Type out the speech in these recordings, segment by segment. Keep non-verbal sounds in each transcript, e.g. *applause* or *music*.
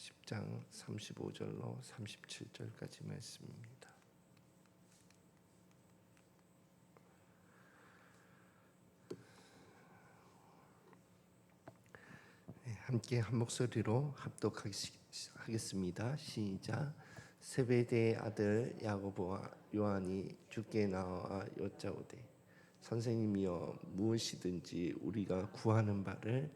10장 35절로 37절까지 말씀입니다. 네, 함께 한 목소리로 합독하겠습니다. 시작. 세베대의 아들 야고보와 요한이 주께 나와 여짜오되 선생님이여 무엇이든지 우리가 구하는 바를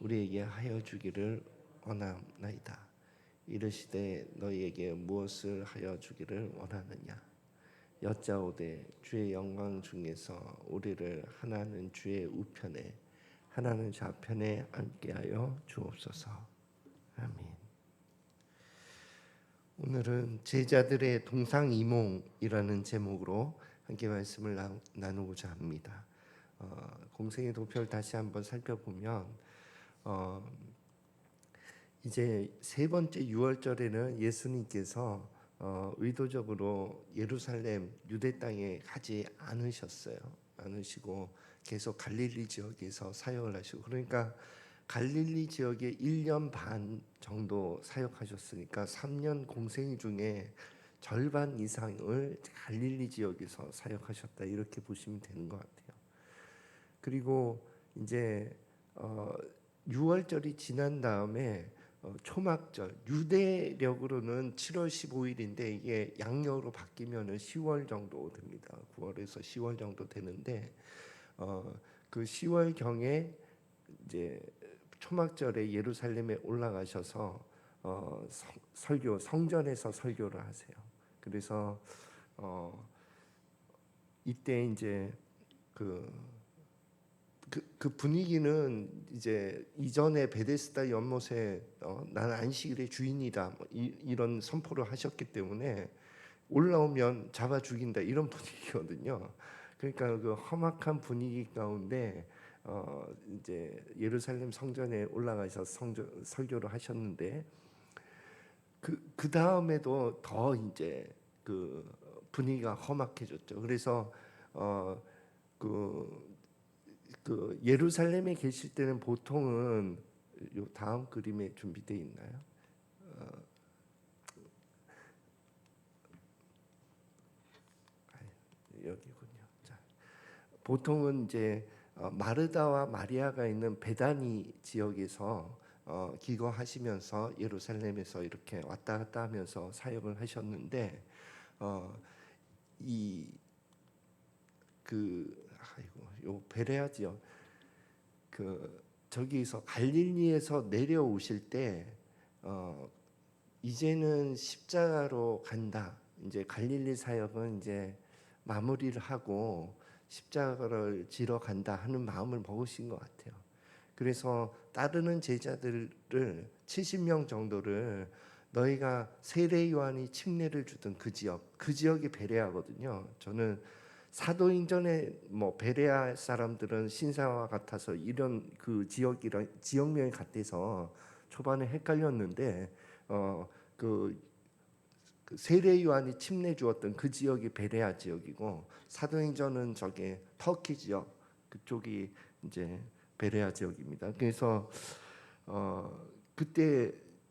우리에게 하여 주기를 원하나이다. 이르시되 너희에게 무엇을 하여 주기를 원하느냐? 여짜오되 주의 영광 중에서 우리를 하나는 주의 우편에 하나는 좌편에 앉게 하여 주옵소서. 아멘. 오늘은 제자들의 동상이몽이라는 제목으로 함께 말씀을 나, 나누고자 합니다. 어, 공생의 도표를 다시 한번 살펴보면 어, 이제 세 번째 유월절에는 예수님께서 어, 의도적으로 예루살렘 유대 땅에 가지 않으셨어요. 않으시고 계속 갈릴리 지역에서 사역을 하시고 그러니까 갈릴리 지역에 1년 반 정도 사역하셨으니까 3년 공생 중에 절반 이상을 갈릴리 지역에서 사역하셨다 이렇게 보시면 되는 것 같아요. 그리고 이제 어, 6월절이 지난 다음에 어, 초막절 유대력으로는 7월 15일인데 이게 양력으로 바뀌면은 10월 정도 됩니다. 9월에서 10월 정도 되는데 어, 그 10월 경에 이제 초막절에 예루살렘에 올라가셔서 어, 성, 설교 성전에서 설교를 하세요. 그래서 어, 이때 이제 그, 그, 그 분위기는 이제 이전에 베데스다 연못에 어, 나는 안식일의 주인이다 뭐 이, 이런 선포를 하셨기 때문에 올라오면 잡아 죽인다 이런 *laughs* 분위기거든요. 그러니까 그 험악한 분위기 가운데 어 이제 예루살렘 성전에 올라가서 성전 설교를 하셨는데 그 그 다음에도 더 이제 그 분위기가 험악해졌죠. 그래서 어 그 그 예루살렘에 계실 때는 보통은 요 다음 그림에 준비되어 있나요? 어, 여기군요. 자, 보통은 이제 어, 마르다와 마리아가 있는 베다니 지역에서 어, 기거하시면서 예루살렘에서 이렇게 왔다 갔다 하면서 사역을 하셨는데 어, 이그 요 베레아 지역 그 저기서 갈릴리에서 내려오실 때 어, 이제는 십자가로 간다. 이제 갈릴리 사역은 이제 마무리를 하고 십자가를 지러 간다 하는 마음을 먹으신 것 같아요. 그래서 따르는 제자들을 70명 정도를 너희가 세례 요한이 칙례를 주던 그 지역, 그 지역이 베레아거든요. 저는 사도행전에 뭐 베레아 사람들은 신사와 같아서 이런 그 지역이랑 지역명이 같아서 초반에 헷갈렸는데 어그 그 세례 요한이 침례 주었던 그 지역이 베레아 지역이고 사도행전은 저게 터키 지역 그쪽이 이제 베레아 지역입니다. 그래서 어 그때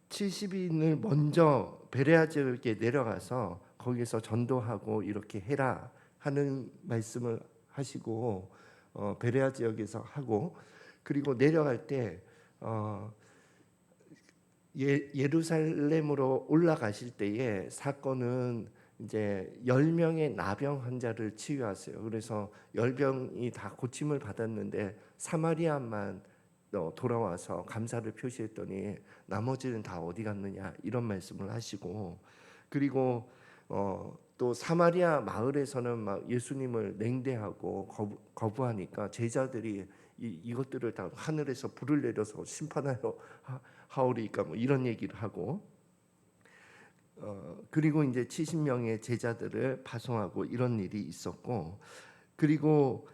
70인을 먼저 베레아 지역에 내려가서 거기서 전도하고 이렇게 해라 하는 말씀을 하시고 어 베레아 지역에서 하고 그리고 내려갈 때 어, 예, 예루살렘으로 올라가실 때에 사건은 이제 열 명의 나병 환자를 치유하세요. 그래서 열병이 다 고침을 받았는데 사마리아만 어, 돌아와서 감사를 표시했더니 나머지는 다 어디 갔느냐 이런 말씀을 하시고 그리고 어, 또 사마리아 마을에서는 막 예수님을 냉대하고 거부, 거부하니까 제자들이 이, 이 것들을 다 하늘에서 불을 내려서 심판하여 하오리까 뭐 이런 얘기를 하고 어, 그리고 이제 70명의 제자들을 파송하고 이런 일이 있었고 그리고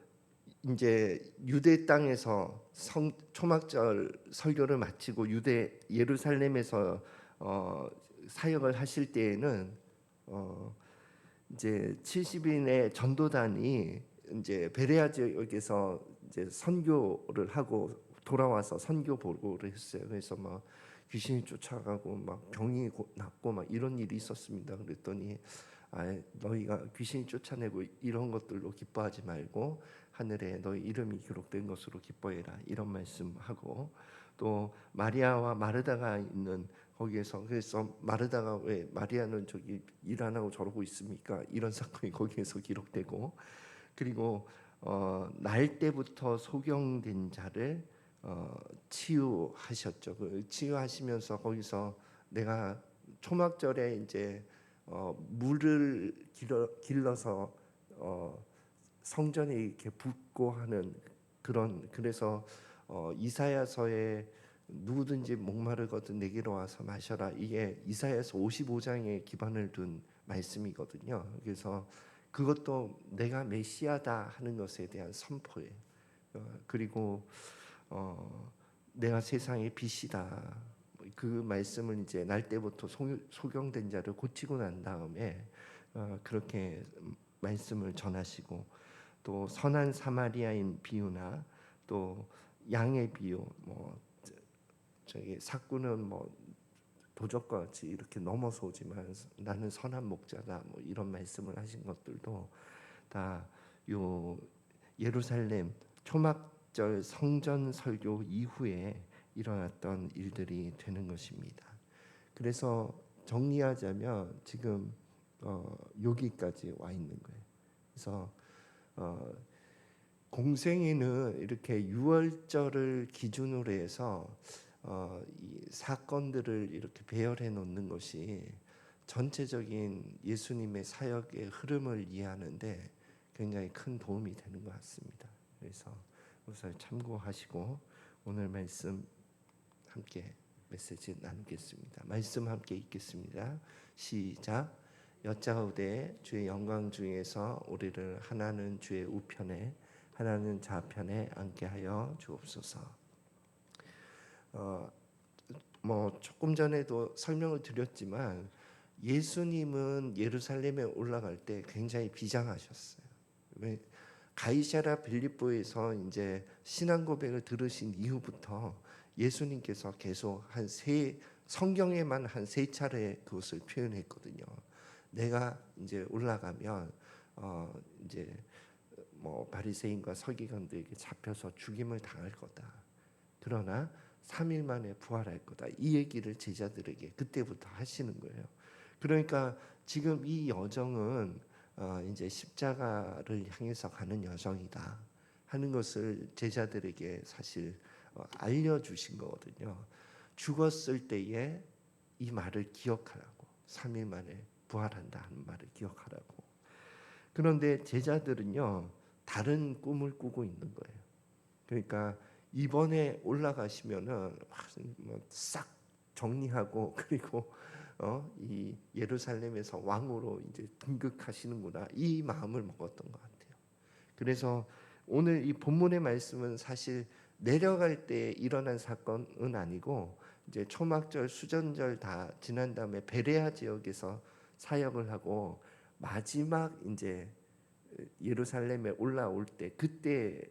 이제 유대 땅에서 성, 초막절 설교를 마치고 유대 예루살렘에서 어, 사역을 하실 때에는 어, 이제 70인의 전도단이 이제 베레아 지역에서 이제 선교를 하고 돌아와서 선교 보고를 했어요. 그래서 뭐 귀신이 쫓아가고 막 병이 고- 났고 막 이런 일이 있었습니다. 그랬더니 아, 너희가 귀신이 쫓아내고 이런 것들로 기뻐하지 말고 하늘에 너희 이름이 기록된 것으로 기뻐해라 이런 말씀하고 또 마리아와 마르다가 있는 거기에서 그래서 마르다가 왜 마리아는 저기 일 안 하고 저러고 있습니까? 이런 *laughs* 사건이 거기에서 기록되고 그리고 어, 날 때부터 소경된 자를 어, 치유하셨죠. 그 치유하시면서 거기서 내가 초막절에 이제 어, 물을 길러, 길러서 어, 성전에 이렇게 붓고 하는 그런 그래서 어, 이사야서에 누구든지 목마르거든 내게로 와서 마셔라 이게 이사야서 55장에 기반을 둔 말씀이거든요. 그래서 그것도 내가 메시아다 하는 것에 대한 선포예요. 어, 그리고 어, 내가 세상의 빛이다. 그 말씀을 이제 날 때부터 소- 소경된 자를 고치고 난 다음에 어, 그렇게 말씀을 전하시고 또 선한 사마리아인 비유나 또 양의 비유 뭐 저- 저기 사꾸는 뭐 도적과 같이 이렇게 넘어서 오지만 나는 선한 목자다 뭐 이런 말씀을 하신 것들도 다 요 예루살렘 초막절 성전 설교 이후에 일어났던 일들이 되는 것입니다. 그래서 정리하자면 지금 어, 여기까지 와 있는 거예요. 그래서 어, 공생애는 이렇게 유월절을 기준으로 해서 어, 이 사건들을 이렇게 배열해 놓는 것이 전체적인 예수님의 사역의 흐름을 이해하는데 굉장히 큰 도움이 되는 것 같습니다. 그래서 우선 참고하시고 오늘 말씀 함께 메시지 나누겠습니다. 말씀 함께 읽겠습니다. 시작. 여짜오되 주의 영광 중에서 우리를 하나는 주의 우편에 하나는 좌편에 앉게 하여 주옵소서. 어, 뭐 조금 전에도 설명을 드렸지만 예수님은 예루살렘에 올라갈 때 굉장히 비장하셨어요. 왜 가이사라 빌립보에서 이제 신앙 고백을 들으신 이후부터 예수님께서 계속 한 세 성경에만 한 세 차례 그것을 표현했거든요. 내가 이제 올라가면 어 이제 뭐 바리새인과 서기관들에게 잡혀서 죽임을 당할 거다. 그러나 3일 만에 부활할 거다. 이 얘기를 제자들에게 그때부터 하시는 거예요. 그러니까 지금 이 여정은 어 이제 십자가를 향해서 가는 여정이다 하는 것을 제자들에게 사실 어, 알려주신 거거든요. 죽었을 때에 이 말을 기억하라고 3일 만에 부활한다 하는 말을 기억하라고. 그런데 제자들은요 다른 꿈을 꾸고 있는 거예요. 그러니까 이번에 올라가시면은 뭐싹 정리하고 *laughs* 그리고 어, 이 예루살렘에서 왕으로 이제 등극하시는구나 이 마음을 먹었던 것 같아요. 그래서 오늘 이 본문의 말씀은 사실 내려갈 때 일어난 사건은 아니고 이제 초막절 수전절 다 지난 다음에 베레아 지역에서 사역을 하고 마지막 이제 예루살렘에 올라올 때 그때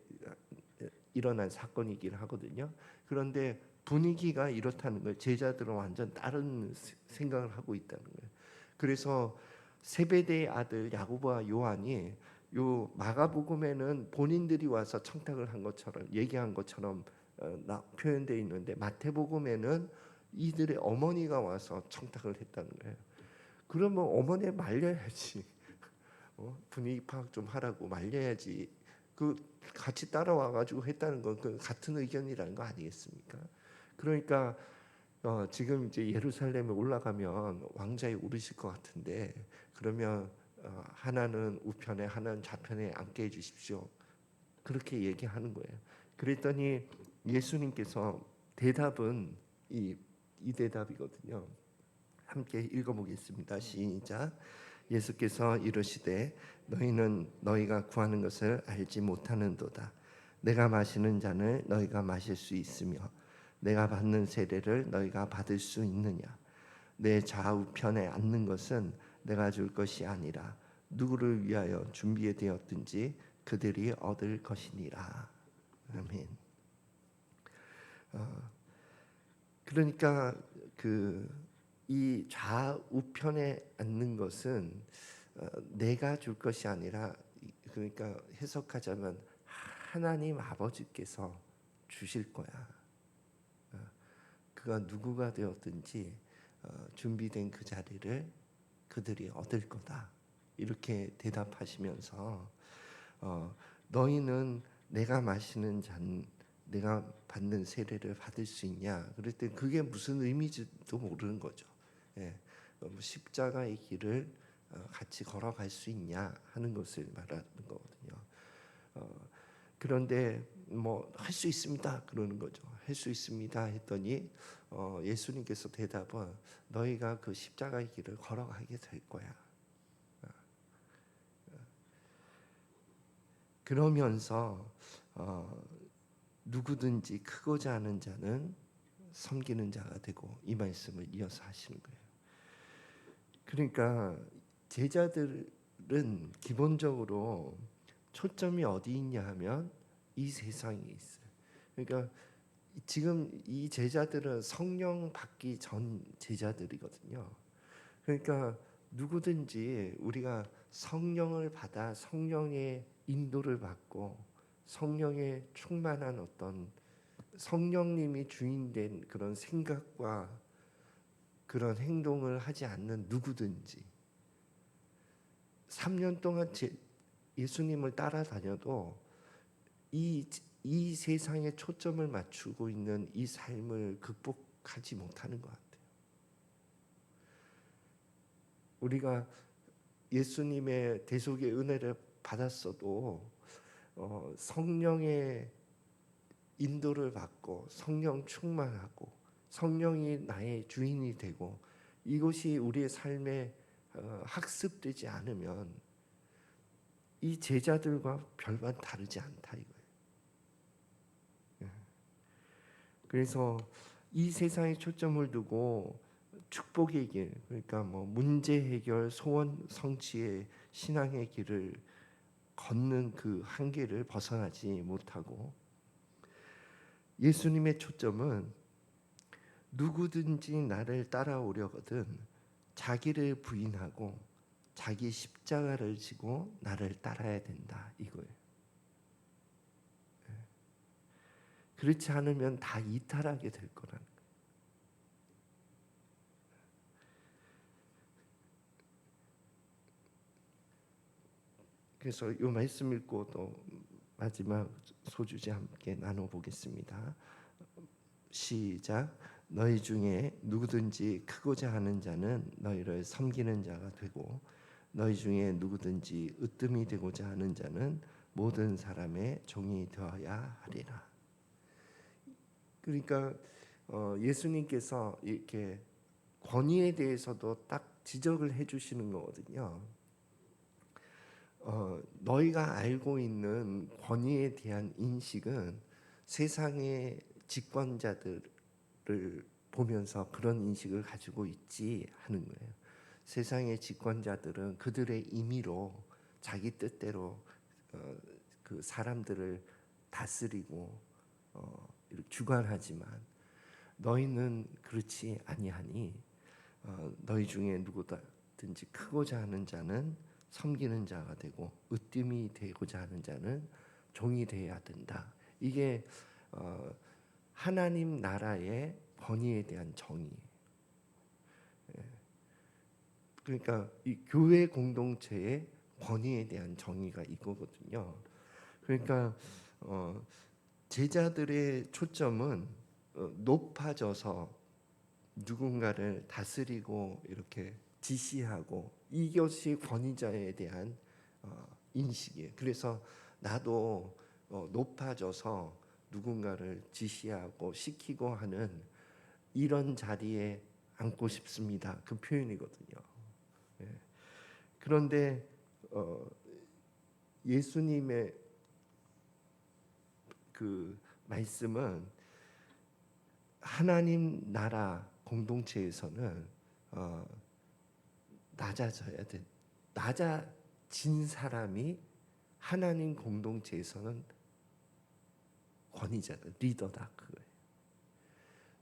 일어난 사건이긴 하거든요. 그런데 분위기가 이렇다는 거예요. 제자들은 완전 다른 생각을 하고 있다는 거예요. 그래서 세베대의 아들 야고보와 요한이 요 마가복음에는 본인들이 와서 청탁을 한 것처럼 얘기한 것처럼 어, 나, 표현되어 있는데 마태복음에는 이들의 어머니가 와서 청탁을 했다는 거예요. 그러면 어머니 말려야지. 어? 분위기 파악 좀 하라고 말려야지. 그 같이 따라와 가지고 했다는 건 그 같은 의견이라는 거 아니겠습니까? 그러니까 어, 지금 이제 예루살렘에 올라가면 왕자에 오르실 것 같은데 그러면 어, 하나는 우편에 하나는 좌편에 앉게 해주십시오. 그렇게 얘기하는 거예요. 그랬더니 예수님께서 대답은 이, 이 대답이거든요. 함께 읽어보겠습니다. 시작. 예수께서 이르시되 너희는 너희가 구하는 것을 알지 못하는도다. 내가 마시는 잔을 너희가 마실 수 있으며 내가 받는 세례를 너희가 받을 수 있느냐? 내 좌우편에 앉는 것은 내가 줄 것이 아니라 누구를 위하여 준비해 되었든지 그들이 얻을 것이니라. 아멘. 어, 그러니까 그 이 좌우편에 앉는 것은 어, 내가 줄 것이 아니라 이- 그러니까 해석하자면 하나님 아버지께서 주실 거야. 어, 그가 누구가 되었든지 어, 준비된 그 자리를 그들이 얻을 거다. 이렇게 대답하시면서 어, 너희는 내가 마시는 잔 내가 받는 세례를 받을 수 있냐? 때 그게 무슨 의미지도 모르는 거죠. 예, 어, 뭐 십자가의 길을 어, 같이 걸어갈 수 있냐 하는 것을 말하는 거거든요. 어, 그런데 뭐 할 수 있습니다 그러는 거죠. 할 수 있습니다 했더니 어, 예수님께서 대답은 너희가 그 십자가의 길을 걸어가게 될 거야. 어, 어. 그러면서 어, 누구든지 크고자 하는 자는 섬기는 자가 되고 이 말씀을 이어서 하시는 거예요. 그러니까 제자들은 기본적으로 초점이 어디 있냐 하면 이 세상에 있어요. 그러니까 지금 이 제자들은 성령 받기 전 제자들이거든요. 그러니까 누구든지 우리가 성령을 받아 성령의 인도를 받고 성령의 충만한 어떤 성령님이 주인된 그런 생각과 그런 행동을 하지 않는 누구든지 3년 동안 제, 예수님을 따라다녀도 이, 이 세상에 초점을 맞추고 있는 이 삶을 극복하지 못하는 것 같아요. 우리가 예수님의 대속의 은혜를 받았어도 어, 성령의 인도를 받고 성령 충만하고 성령이 나의 주인이 되고 이것이 우리의 삶에 어, 학습되지 않으면 이 제자들과 별반 다르지 않다 이거예요. 예. 그래서 이 세상에 초점을 두고 축복의 길, 그러니까 뭐 문제 해결, 소원 성취의 신앙의 길을 걷는 그 한계를 벗어나지 못하고 예수님의 초점은 누구든지 나를 따라오려거든 자기를 부인하고 자기 십자가를 지고 나를 따라야 된다 이거예요. 예. 그렇지 않으면 다 이탈하게 될 거라는 거예요. 그래서 이 말씀 읽고 또 마지막 소주제 함께 나눠 보겠습니다. 시작. 너희 중에 누구든지 크고자 하는 자는 너희를 섬기는 자가 되고 너희 중에 누구든지 으뜸이 되고자 하는 자는 모든 사람의 종이 되어야 하리라. 그러니까 어, 예수님께서 이렇게 권위에 대해서도 딱 지적을 해주시는 거거든요. 어, 너희가 알고 있는 권위에 대한 인식은 세상의 집권자들을 보면서 그런 인식을 가지고 있지 하는 거예요. 세상의 집권자들은 그들의 임의로 자기 뜻대로 어, 그 사람들을 다스리고 어, 주관하지만 너희는 그렇지 아니하니 어, 너희 중에 누구든지 크고자 하는 자는 섬기는 자가 되고 으뜸이 되고자 하는 자는 종이 되어야 된다. 이게 어, 하나님 나라의 권위에 대한 정의. 예. 그러니까 이 교회 공동체의 권위에 대한 정의가 이거거든요. 그러니까 어, 제자들의 초점은 어, 높아져서 누군가를 다스리고 이렇게 지시하고 이것이 권위자에 대한 어, 인식이에요. 그래서 나도 어, 높아져서 누군가를 지시하고 시키고 하는 이런 자리에 앉고 싶습니다. 그 표현이거든요. 예. 그런데 어, 예수님의 그 말씀은 하나님 나라 공동체에서는 어, 낮아져야 돼. 낮아진 사람이 하나님 공동체에서는 권위자다, 리더다 그거예요.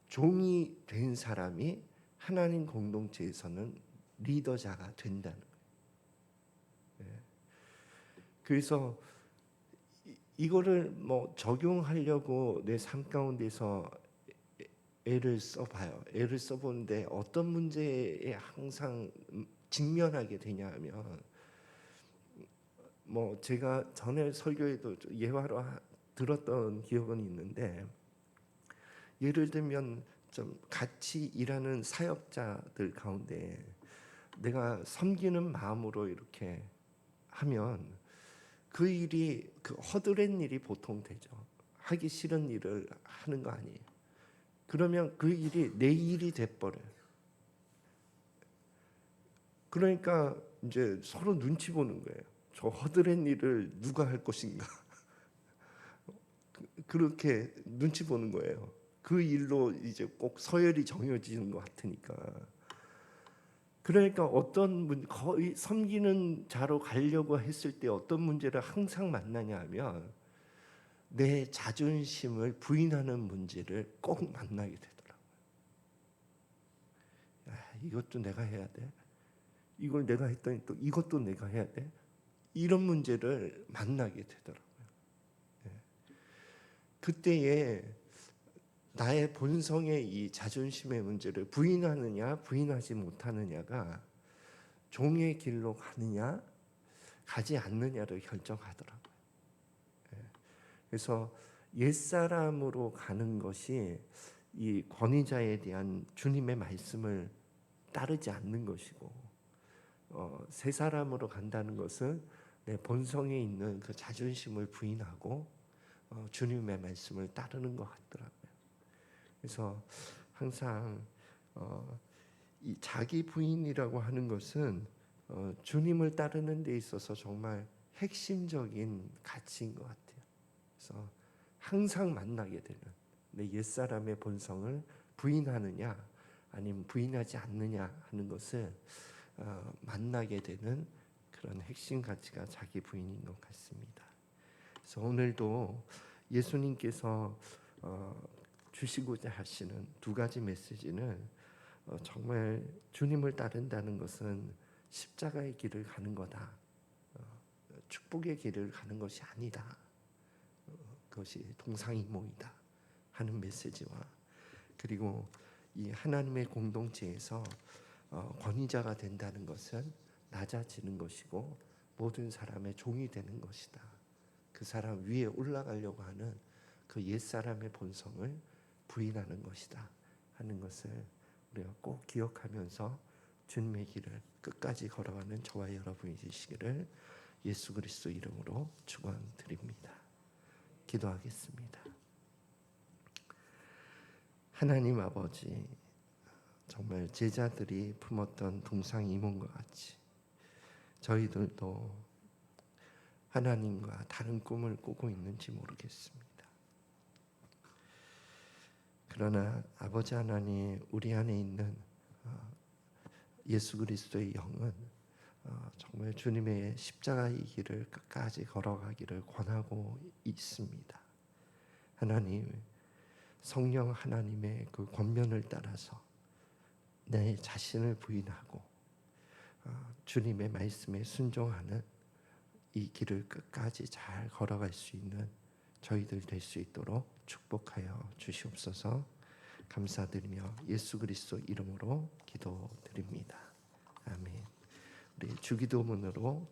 종이 된 사람이 하나님 공동체에서는 리더자가 된다는 거예요. 예. 그래서 이- 이거를 뭐 적용하려고 내 삶 가운데서 애- 애를 써봐요. 애를 써보는데 어떤 문제에 항상 음, 직면하게 되냐면 뭐 제가 전에 설교에도 예화로 하- 들었던 기억은 있는데 예를 들면 좀 같이 일하는 사역자들 가운데 내가 섬기는 마음으로 이렇게 하면 그 일이 그 허드렛 일이 보통 되죠. 하기 싫은 일을 하는 거 아니에요. 그러면 그 일이 내 일이 돼버려요. 그러니까 이제 서로 눈치 보는 거예요. 저 허드렛 일을 누가 할 것인가. 그- 그렇게 눈치 보는 거예요. 그 일로 이제 꼭 서열이 정해지는 것 같으니까. 그러니까 어떤 문 거의 섬기는 자로 가려고 했을 때 어떤 문제를 항상 만나냐 하면 내 자존심을 부인하는 문제를 꼭 만나게 되더라고요. 야, 이것도 내가 해야 돼. 이걸 내가 했더니 또 이것도 내가 해야 돼. 이런 문제를 만나게 되더라고요. 예. 그때에 나의 본성의 이 자존심의 문제를 부인하느냐 부인하지 못하느냐가 종의 길로 가느냐 가지 않느냐를 결정하더라고요. 예. 그래서 옛 사람으로 가는 것이 이 권위자에 대한 주님의 말씀을 따르지 않는 것이고 어, 새 사람으로 간다는 것은 내 본성에 있는 그 자존심을 부인하고 어, 주님의 말씀을 따르는 것 같더라고요. 그래서 항상 어, 이 자기 부인이라고 하는 것은 어, 주님을 따르는 데 있어서 정말 핵심적인 가치인 것 같아요. 그래서 항상 만나게 되는 내 옛사람의 본성을 부인하느냐 아니면 부인하지 않느냐 하는 것을 어, 만나게 되는 그런 핵심 가치가 자기 부인인 것 같습니다. 그래서 오늘도 예수님께서 어, 주시고자 하시는 두 가지 메시지는 어, 정말 주님을 따른다는 것은 십자가의 길을 가는 거다. 어, 축복의 길을 가는 것이 아니다. 어, 그것이 동상이몽이다 하는 메시지와 그리고 이 하나님의 공동체에서 어, 권위자가 된다는 것은 낮아지는 것이고 모든 사람의 종이 되는 것이다. 그 사람 위에 올라가려고 하는 그 옛 사람의 본성을 부인하는 것이다 하는 것을 우리가 꼭 기억하면서 주님의 길을 끝까지 걸어가는 저와 여러분이 되시기를 예수 그리스도 이름으로 축원드립니다. 기도하겠습니다. 하나님 아버지 정말 제자들이 품었던 동상이몽과 같이 저희들도 하나님과 다른 꿈을 꾸고 있는지 모르겠습니다. 그러나 아버지 하나님 우리 안에 있는 어, 예수 그리스도의 영은 어, 정말 주님의 십자가의 길을 끝까지 걸어가기를 권하고 있습니다. 하나님 성령 하나님의 그 권면을 따라서 내 자신을 부인하고 어, 주님의 말씀에 순종하는 이 길을 끝까지 잘 걸어갈 수 있는 저희들 될 수 있도록 축복하여 주시옵소서. 감사드리며 예수 그리스도 이름으로 기도드립니다. 아멘. 우리 주기도문으로